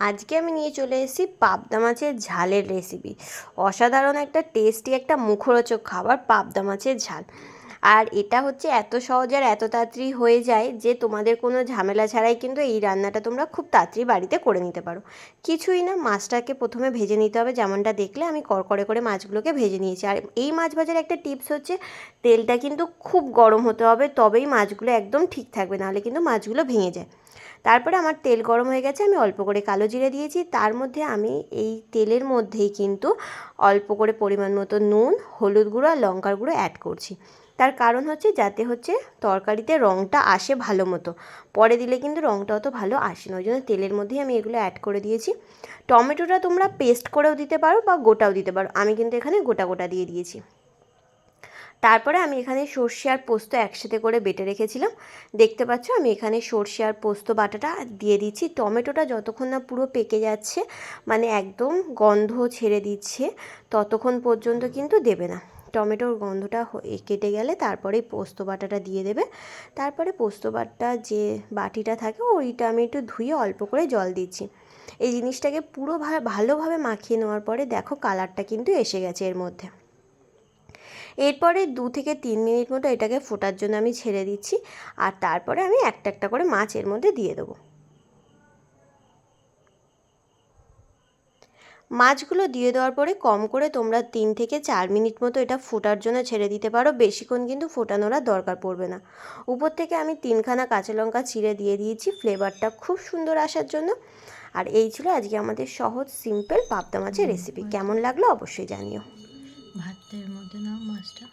আজকে আমি নিয়ে চলে এসেছি পাবদা মাছের ঝালের রেসিপি অসাধারণ একটা টেস্টি একটা মুখরোচক খাবার পাবদা মাছের ঝাল। আর এটা হচ্ছে এত সহজ আর এত তাড়াতাড়ি হয়ে যায় যে তোমাদের কোনো ঝামেলা ছাড়াই কিন্তু এই রান্নাটা তোমরা খুব তাড়াতাড়ি বাড়িতে করে নিতে পারো। কিছুই না, মাছটাকে প্রথমে ভেজে নিতে হবে, যেমনটা দেখলে আমি করকরে করে মাছগুলোকে ভেজে নিয়েছি। আর এই মাছ ভাজার একটা টিপস হচ্ছে, তেলটা কিন্তু খুব গরম হতে হবে, তবেই মাছগুলো একদম ঠিক থাকবে, নাহলে কিন্তু মাছগুলো ভেঙে যায়। তারপরে আমার তেল গরম হয়ে গেছে, আমি অল্প করে কালো জিরে দিয়েছি। তার মধ্যে আমি এই তেলের মধ্যেই কিন্তু অল্প করে পরিমাণ মতো নুন, হলুদ গুঁড়ো আর লঙ্কার গুঁড়ো অ্যাড করছি। তার কারণ হচ্ছে যাতে হচ্ছে তরকারিতে রঙটা আসে ভালো মতো। পরে দিলে কিন্তু রঙটা অত ভালো আসে না, ওই জন্য তেলের মধ্যেই আমি এগুলো অ্যাড করে দিয়েছি। টমেটোটা তোমরা পেস্ট করেও দিতে পারো বা গোটাও দিতে পারো। আমি কিন্তু এখানে গোটা গোটা দিয়ে দিয়েছি। তারপরে আমি এখানে সর্ষে আর পোস্ত একসাথে করে বেটে রেখেছিলাম। দেখতে পাচ্ছ, আমি এখানে সর্ষে আর পোস্ত বাটাটা দিয়ে দিচ্ছি। টমেটোটা যতক্ষণ না পুরো পেকে যাচ্ছে মানে একদম গন্ধ ছেড়ে দিচ্ছে, ততক্ষণ পর্যন্ত কিন্তু দেবে না। টমেটোর গন্ধটা কেটে গেলে তারপরেই পোস্ত বাটাটা দিয়ে দেবে। তারপরে পোস্ত বাটা যে বাটিটা থাকে, ওইটা আমি একটু ধুয়ে অল্প করে জল দিচ্ছি। এই জিনিসটাকে পুরো ভালোভাবে মাখিয়ে নেওয়ার পরে দেখো কালারটা কিন্তু এসে গেছে এর মধ্যে। এরপরে দু থেকে তিন মিনিট মতো এটাকে ফোটার জন্য আমি ছেড়ে দিচ্ছি আর তারপরে আমি একটা একটা করে মাছ এর মধ্যে দিয়ে দেবো। মাছগুলো দিয়ে দেওয়ার পরে কম করে তোমরা তিন থেকে চার মিনিট মতো এটা ফোটার জন্য ছেড়ে দিতে পারো। বেশিক্ষণ কিন্তু ফোটানোর দরকার পড়বে না। উপর থেকে আমি তিনখানা কাঁচা লঙ্কা চিড়ে দিয়ে দিয়েছি ফ্লেভারটা খুব সুন্দর আসার জন্য। আর এই ছিল আজকে আমাদের সহজ, সিম্পল পাবদা মাছের রেসিপি। কেমন লাগল অবশ্যই জানিও। ভাতের মধ্যে নাও মাছটা।